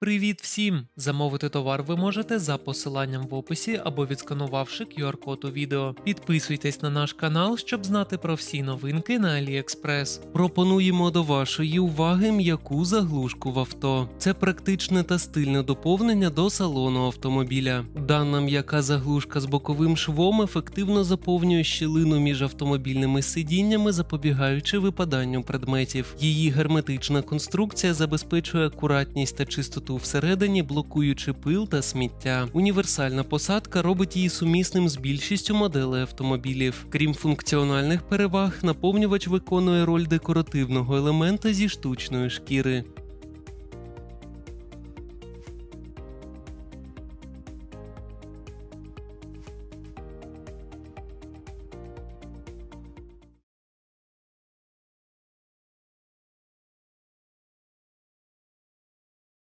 Привіт всім! Замовити товар ви можете за посиланням в описі або відсканувавши QR-код у відео. Підписуйтесь на наш канал, щоб знати про всі новинки на AliExpress. Пропонуємо до вашої уваги м'яку заглушку в авто. Це практичне та стильне доповнення до салону автомобіля. Дана м'яка заглушка з боковим швом ефективно заповнює щілину між автомобільними сидіннями, запобігаючи випаданню предметів. Її герметична конструкція забезпечує акуратність та чистоту всередині, блокуючи пил та сміття. Універсальна посадка робить її сумісним з більшістю моделей автомобілів. Крім функціональних переваг, наповнювач виконує роль декоративного елемента зі штучної шкіри.